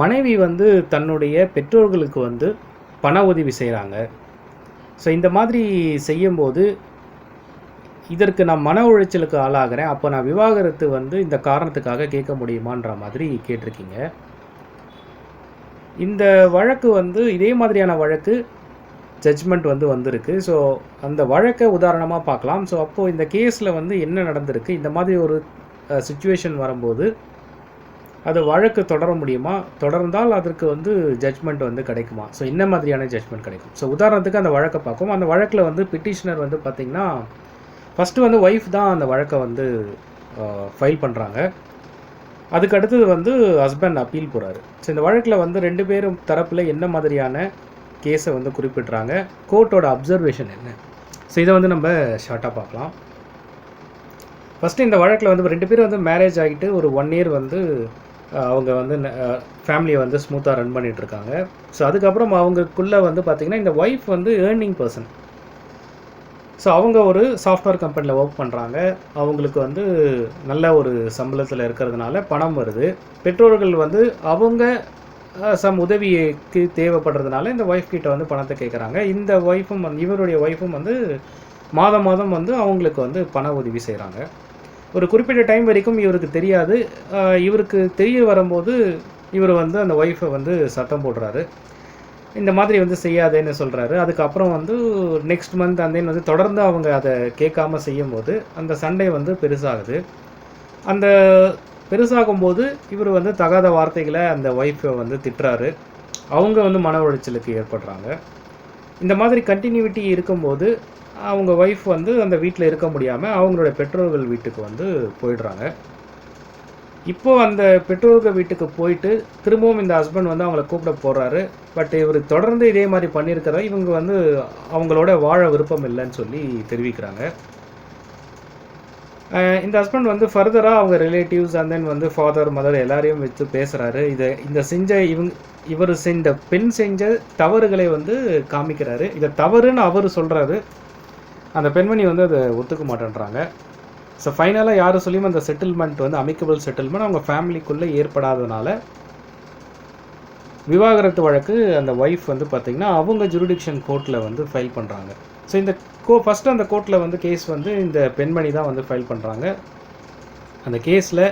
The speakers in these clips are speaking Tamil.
மனைவி வந்து தன்னுடைய பெற்றோர்களுக்கு வந்து பண உதவி செய்கிறாங்க ஸோ இந்த மாதிரி செய்யும்போது இதற்கு நான் மன உளைச்சலுக்கு ஆளாகிறேன். அப்போ நான் விவாகரத்து வந்து இந்த காரணத்துக்காக கேட்க முடியுமான்ற மாதிரி கேட்டிருக்கீங்க. இந்த வழக்கு வந்து இதே மாதிரியான வழக்கு ஜட்ஜ்மெண்ட் வந்து வந்திருக்கு. ஸோ அந்த வழக்கை உதாரணமாக பார்க்கலாம். ஸோ அப்போது இந்த கேஸில் வந்து என்ன நடந்திருக்கு? இந்த மாதிரி ஒரு சுச்சுவேஷன் வரும்போது அது வழக்கு தொடர முடியுமா? தொடர்ந்தால் அதற்கு வந்து ஜட்மெண்ட் வந்து கிடைக்குமா? ஸோ என்ன மாதிரியான ஜட்ஜ்மெண்ட் கிடைக்கும்? ஸோ உதாரணத்துக்கு அந்த வழக்கை பார்க்கும் அந்த வழக்கில் வந்து பிட்டிஷனர் வந்து பார்த்திங்கன்னா ஃபஸ்ட்டு வந்து ஒய்ஃப் தான் அந்த வழக்கை வந்து ஃபைல் பண்ணுறாங்க அதுக்கு அடுத்தது வந்து ஹஸ்பண்ட் அப்பீல் போகிறாரு ஸோ இந்த வழக்கில் வந்து ரெண்டு பேரும் தரப்பில் என்ன மாதிரியான கேஸை வந்து குறிப்பிட்றாங்க? கோர்ட்டோட அப்சர்வேஷன் என்ன? ஸோ இதை வந்து நம்ம ஷார்ட்டாக பார்க்கலாம். ஃபஸ்ட்டு இந்த வழக்கில் வந்து ரெண்டு பேரும் வந்து மேரேஜ் ஆகிட்டு ஒரு ஒன் இயர் வந்து அவங்க வந்து ஃபேமிலியை வந்து ஸ்மூத்தாக ரன் பண்ணிகிட்ருக்காங்க இருக்காங்க ஸோ அதுக்கப்புறம் அவங்களுக்குள்ளே வந்து பார்த்திங்கன்னா இந்த ஒய்ஃப் வந்து ஏர்னிங் பர்சன் ஸோ அவங்க ஒரு சாஃப்ட்வேர் கம்பெனியில் ஒர்க் பண்ணுறாங்க அவங்களுக்கு வந்து நல்ல ஒரு சம்பளத்தில் இருக்கிறதுனால பணம் வருது. பெற்றோர்கள் வந்து அவங்க சம் உதவிக்கு தேவைப்படுறதுனால இந்த ஒய்ஃப் கிட்ட வந்து பணத்தை கேட்குறாங்க இந்த ஒய்ஃபும் வந்து இவருடைய ஒய்ஃபும் வந்து மாதம் மாதம் வந்து அவங்களுக்கு வந்து பண உதவி செய்கிறாங்க ஒரு குறிப்பிட்ட டைம் வரைக்கும் இவருக்கு தெரியாது. இவருக்கு தெரிய வரும்போது இவர் வந்து அந்த ஒய்ஃபை வந்து சத்தம் போடுறாரு. இந்த மாதிரி வந்து செய்யாதேன்னு சொல்கிறாரு அதுக்கப்புறம் வந்து நெக்ஸ்ட் மந்த் அந்த வந்து தொடர்ந்து அவங்க அதை கேட்காம செய்யும்போது அந்த சண்டை வந்து பெருசாகுது. அந்த பெருசாகும்போது இவர் வந்து தகாத வார்த்தைகளை அந்த ஒய்ஃபை வந்து திட்டுறாரு. அவங்க வந்து மன உளைச்சலுக்கு ஏற்படுறாங்க. இந்த மாதிரி கண்டினியூட்டி இருக்கும்போது அவங்க ஒய்ஃப் வந்து அந்த வீட்டில் இருக்க முடியாமல் அவங்களோட பெற்றோர்கள் வீட்டுக்கு வந்து போயிடுறாங்க. இப்போ அந்த பெற்றோர்கள் வீட்டுக்கு போயிட்டு திரும்பவும் இந்த ஹஸ்பண்ட் வந்து அவங்கள கூப்பிட போகிறாரு பட் இவர் தொடர்ந்து இதே மாதிரி பண்ணியிருக்கிறதா இவங்க வந்து அவங்களோட வாழ விருப்பம் இல்லைன்னு சொல்லி தெரிவிக்கிறாங்க. இந்த ஹஸ்பண்ட் வந்து ஃபர்தராக அவங்க ரிலேட்டிவ்ஸ் அண்ட் தென் வந்து ஃபாதர் மதர் எல்லாரையும் வச்சு பேசுகிறாரு இதை இந்த செஞ்ச இவங்க இவர் செஞ்ச பெண் செஞ்ச தவறுகளை வந்து காமிக்கிறாரு. இதை தவறுன்னு அவர் சொல்கிறாரு அந்த பெண்மணி வந்து அதை ஒத்துக்க மாட்டேன்றாங்க. ஸோ ஃபைனலாக யார் சொல்லியும் அந்த செட்டில்மெண்ட் வந்து அமிக்கபிள் செட்டில்மெண்ட் அவங்க ஃபேமிலிக்குள்ளே ஏற்படாதனால விவாகரத்து வழக்கு அந்த ஒய்ஃப் வந்து பார்த்திங்கன்னா அவங்க ஜுரிடிக்ஷன் கோர்ட்டில் வந்து ஃபைல் பண்ணுறாங்க ஸோ இந்த கோ ஃபஸ்ட்டு அந்த கோர்ட்டில் வந்து கேஸ் வந்து இந்த பெண்மணி தான் வந்து ஃபைல் பண்ணுறாங்க அந்த கேஸில்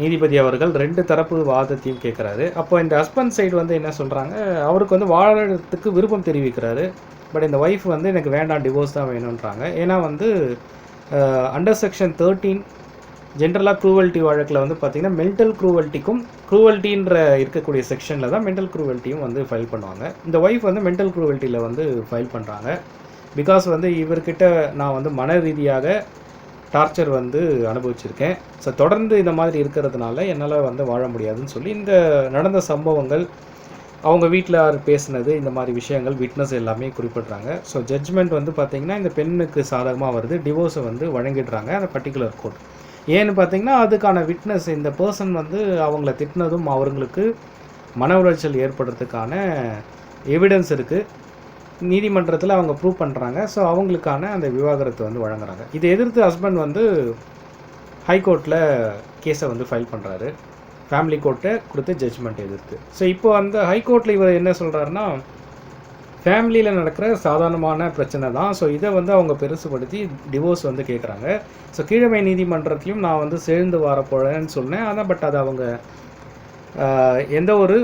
நீதிபதி அவர்கள் ரெண்டு தரப்பு வாதத்தையும் கேட்குறாரு. அப்போ இந்த ஹஸ்பண்ட் சைடு வந்து என்ன சொல்கிறாங்க அவருக்கு வந்து வாழறதுக்கு விருப்பம் தெரிவிக்கிறாரு. பட் இந்த ஒய்ஃப் வந்து எனக்கு வேண்டாம் டிவோர்ஸ் தான் வேணுன்றாங்க ஏன்னா வந்து அண்டர் செக்ஷன் தேர்ட்டீன் ஜென்ரலாக க்ரூவல்ட்டி வழக்கில் வந்து பார்த்திங்கன்னா மென்டல் க்ரூவல்ட்டிக்கும் க்ரூவல்ட்டின்ற இருக்கக்கூடிய செக்ஷனில் தான் மென்டல் க்ரூவல்ட்டியும் வந்து ஃபைல் பண்ணுவாங்க. இந்த ஒய்ஃப் வந்து மென்டல் க்ரூவல்ட்டியில் வந்து ஃபைல் பண்ணுறாங்க பிகாஸ் வந்து இவர்கிட்ட நான் வந்து மன ரீதியாக டார்ச்சர் வந்து அனுபவிச்சிருக்கேன். ஸோ தொடர்ந்து இந்த மாதிரி இருக்கிறதுனால என்னால் வந்து வாழ முடியாதுன்னு சொல்லி இந்த நடந்த சம்பவங்கள் அவங்க வீட்டில் பேசுனது இந்த மாதிரி விஷயங்கள் விட்னஸ் எல்லாமே குறிப்பிட்றாங்க. ஸோ ஜட்ஜ்மெண்ட் வந்து பார்த்திங்கன்னா இந்த பெண்ணுக்கு சாதகமாக வருது டிவோர்ஸை வந்து வழங்கிடுறாங்க அந்த பர்டிகுலர் கோர்ட் ஏன்னு பார்த்தீங்கன்னா அதுக்கான விட்னஸ் இந்த பர்சன் வந்து அவங்கள திட்டினதும் அவங்களுக்கு மன உளைச்சல் ஏற்படுறதுக்கான எவிடன்ஸ் இருக்குது நீதிமன்றத்தில் அவங்க ப்ரூவ் பண்ணுறாங்க ஸோ அவங்களுக்கான அந்த விவாகரத்து வந்து வழங்குறாங்க. இதை எதிர்த்து ஹஸ்பண்ட் வந்து ஹைகோர்ட்டில் கேஸை வந்து ஃபைல் பண்ணுறாரு ஃபேமிலி கோர்ட்டை கொடுத்த ஜட்ஜ்மெண்ட் எதிர்த்து. ஸோ இப்போ அந்த ஹைகோர்ட்டில் இவர் என்ன சொல்கிறாருன்னா ஃபேமிலியில் நடக்கிற சாதாரணமான பிரச்சனை தான். ஸோ இதை வந்து அவங்க பெருசுபடுத்தி டிவோர்ஸ் வந்து கேட்குறாங்க ஸோ கீழமை நீதிமன்றத்திலையும் நான் வந்து சேர்ந்து வரப்போகிறேன்னு சொன்னேன். ஆனால் பட் அது அவங்க எந்த ஒரு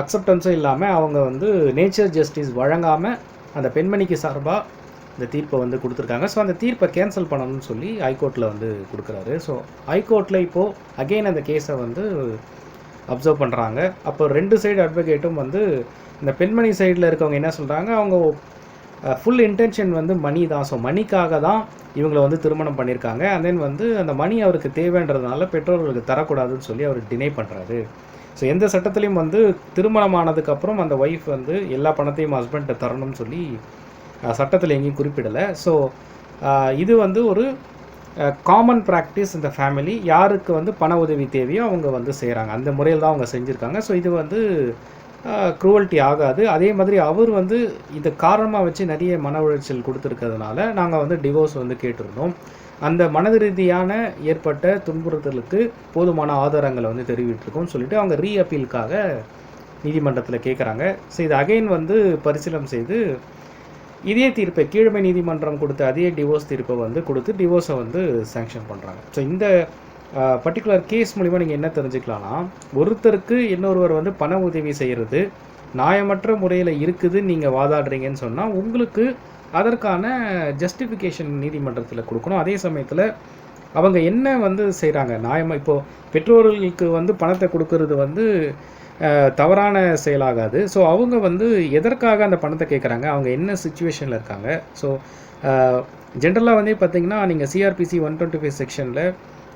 அக்செப்டன்ஸும் இல்லாமல் அவங்க வந்து நேச்சர் ஜஸ்டிஸ் வழங்காமல் அந்த பெண்மணிக்கு சார்பாக இந்த தீர்ப்பை வந்து கொடுத்துருக்காங்க. ஸோ அந்த தீர்ப்பை கேன்சல் பண்ணணும்னு சொல்லி ஹைகோர்ட்டில் வந்து கொடுக்குறாரு. ஸோ ஹைகோர்ட்டில் இப்போது அகெயின் அந்த கேஸை வந்து அப்சர்வ் பண்ணுறாங்க அப்போ ரெண்டு சைடு அட்வொகேட்டும் வந்து இந்த பெண்மணி சைடில் இருக்கவங்க என்ன சொல்கிறாங்க அவங்க ஃபுல் இன்டென்ஷன் வந்து மணி தான். ஸோ மணிக்காக தான் இவங்களை வந்து திருமணம் பண்ணியிருக்காங்க. அண்ட் தென் வந்து அந்த மணி அவருக்கு தேவைன்றதுனால பெற்றோர்களுக்கு தரக்கூடாதுன்னு சொல்லி அவர் டினை பண்ணுறாரு ஸோ எந்த சட்டத்துலேயும் வந்து திருமணம் ஆனதுக்கப்புறம் அந்த ஒய்ஃப் வந்து எல்லா பணத்தையும் ஹஸ்பண்ட்டை தரணும்னு சொல்லி சட்டத்தில் எங்கேயும் குறிப்பிடலை. ஸோ இது வந்து ஒரு காமன் ப்ராக்டிஸ் இந்த ஃபேமிலி யாருக்கு வந்து பண உதவி தேவையோ அவங்க வந்து செய்கிறாங்க அந்த முறையில் தான் அவங்க செஞ்சுருக்காங்க. ஸோ இது வந்து க்ரூவல்ட்டி ஆகாது. அதே மாதிரி அவர் வந்து இதை காரணமாக வச்சு நிறைய மன உளைச்சல் கொடுத்துருக்கிறதுனால நாங்கள் வந்து டிவோர்ஸ் வந்து கேட்டிருந்தோம். அந்த மனது ரீதியான ஏற்பட்ட துன்புறுத்தலுக்கு போதுமான ஆதாரங்களை வந்து தெரிவிட்டிருக்கோம்னு சொல்லிட்டு அவங்க ரீ அப்பீலுக்காக நீதிமன்றத்தில் கேட்குறாங்க ஸோ இது அகைன் வந்து பரிசீலனை செய்து இதே தீர்ப்பை கீழமை நீதிமன்றம் கொடுத்த அதே டிவோர்ஸ் தீர்ப்பை வந்து கொடுத்து டிவோர்ஸை வந்து சேங்ஷன் பண்ணுறாங்க ஸோ இந்த பர்டிகுலர் கேஸ் மூலிமா நீங்கள் என்ன தெரிஞ்சுக்கலாம்னா ஒருத்தருக்கு இன்னொருவர் வந்து பண உதவி செய்கிறது நியாயமற்ற முறையில் இருக்குது நீங்கள் வாதாடுறீங்கன்னு சொன்னால் உங்களுக்கு அதற்கான ஜஸ்டிஃபிகேஷன் நீதிமன்றத்தில் கொடுக்கணும். அதே சமயத்தில் அவங்க என்ன வந்து செய்கிறாங்க நியாயமாக இப்போது பெற்றோர்களுக்கு வந்து பணத்தை கொடுக்கறது வந்து தவறான செயலாகாது. ஸோ அவங்க வந்து எதற்காக அந்த பணத்தை கேட்குறாங்க அவங்க என்ன சுச்சுவேஷனில் இருக்காங்க? ஸோ ஜென்ரலாக வந்து பார்த்திங்கன்னா நீங்கள் சிஆர்பிசி ஒன் டுவெண்ட்டி ஃபைவ் செக்ஷனில்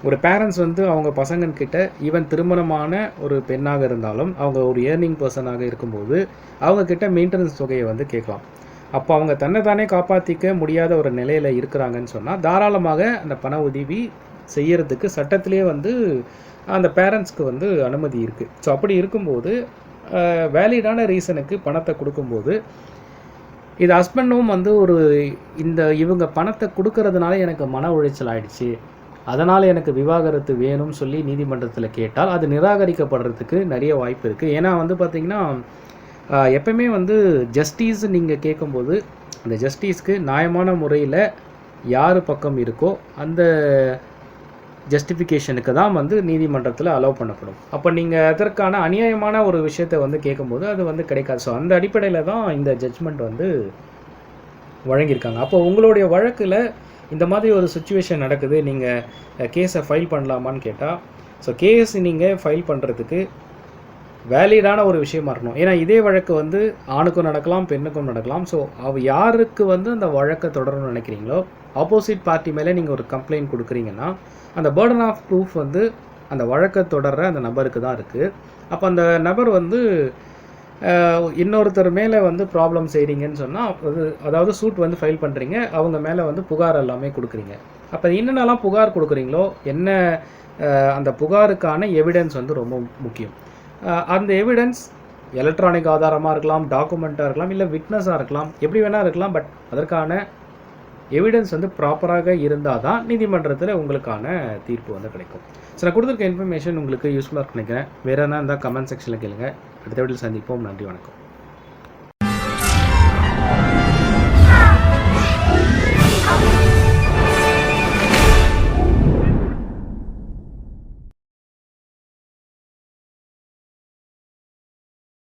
ஒரு பேரண்ட்ஸ் வந்து அவங்க பசங்கன்கிட்ட ஈவன் திருமணமான ஒரு பெண்ணாக இருந்தாலும் அவங்க ஒரு ஏர்னிங் பர்சனாக இருக்கும்போது அவங்கக்கிட்ட மெயின்டெனன்ஸ் தொகையை வந்து கேட்கலாம். அப்போ அவங்க தன்னை தானே காப்பாற்றிக்க முடியாத ஒரு நிலையில் இருக்கிறாங்கன்னு சொன்னால் தாராளமாக அந்த பண உதவி செய்யறதுக்கு சட்டத்திலே வந்து அந்த பேரண்ட்ஸ்க்கு வந்து அனுமதி இருக்குது ஸோ அப்படி இருக்கும்போது வேலிடான ரீசனுக்கு பணத்தை கொடுக்கும்போது இது ஹஸ்பண்டும் வந்து ஒரு இந்த இவங்க பணத்தை கொடுக்கறதுனால எனக்கு மன உளைச்சல் ஆயிடுச்சு அதனால் எனக்கு விவாகரத்து வேணும்னு சொல்லி நீதிமன்றத்தில் கேட்டால் அது நிராகரிக்கப்படுறதுக்கு நிறைய வாய்ப்பு இருக்குது ஏன்னா வந்து பார்த்திங்கன்னா எப்பயுமே வந்து ஜஸ்டிஸ் நீங்கள் கேட்கும்போது அந்த ஜஸ்டிஸ்க்கு நியாயமான முறையில் யார் பக்கம் இருக்கோ அந்த ஜஸ்டிஃபிகேஷனுக்கு தான் வந்து நீதிமன்றத்தில் அலோவ் பண்ணப்படும். அப்போ நீங்கள் அதற்கான அநியாயமான ஒரு விஷயத்தை வந்து கேட்கும்போது அது வந்து கிடைக்காது. ஸோ அந்த அடிப்படையில் தான் இந்த ஜட்ஜ்மெண்ட் வந்து வழங்கியிருக்காங்க. அப்போ உங்களுடைய வழக்கில் இந்த மாதிரி ஒரு சுச்சுவேஷன் நடக்குது. நீங்கள் கேஸை ஃபைல் பண்ணலாமான்னு கேட்டால் ஸோ கேஸ் நீங்கள் ஃபைல் பண்ணுறதுக்கு வேலிடான ஒரு விஷயமா இருக்கணும். ஏன்னா இதே வழக்கு வந்து ஆணுக்கும் நடக்கலாம் பெண்ணுக்கும் நடக்கலாம். ஸோ அவ யாருக்கு வந்து அந்த வழக்கை தொடரணும்னு நினைக்கிறீங்களோ ஆப்போசிட் பார்ட்டி மேலே நீங்கள் ஒரு கம்ப்ளைண்ட் கொடுக்குறீங்கன்னா அந்த பேர்டன் ஆஃப் ப்ரூஃப் வந்து அந்த வழக்கை தொடர்ற அந்த நபருக்கு தான் இருக்குது அப்போ அந்த நபர் வந்து இன்னொருத்தர் மேலே வந்து ப்ராப்ளம் செய்கிறீங்கன்னு சொன்னால் அது அதாவது சூட் வந்து ஃபைல் பண்ணுறீங்க அவங்க மேலே வந்து புகார் எல்லாமே கொடுக்குறீங்க. அப்போ என்னென்னலாம் புகார் கொடுக்குறீங்களோ என்ன அந்த புகாருக்கான எவிடன்ஸ் வந்து ரொம்ப முக்கியம். அந்த எவிடன்ஸ் எலக்ட்ரானிக் ஆதாரமாக இருக்கலாம் டாக்குமெண்ட்டாக இருக்கலாம் இல்லை விட்னஸாக இருக்கலாம் எப்படி வேணால் இருக்கலாம் பட் அதற்கான எவிடன்ஸ் வந்து ப்ராப்பராக இருந்தால் தான் நீதிமன்றத்தில் உங்களுக்கான தீர்ப்பு வந்து கிடைக்கும். சில கொடுத்துருக்க இன்ஃபர்மேஷன் உங்களுக்கு யூஸ்ஃபுல்லாக இருக்குன்னு நினைக்கிறேன். வேறு எதனா இருந்தால் கமெண்ட் செக்ஷனில் கேளுங்க. அடுத்த வீட்டில் சந்திப்போம். நன்றி வணக்கம்.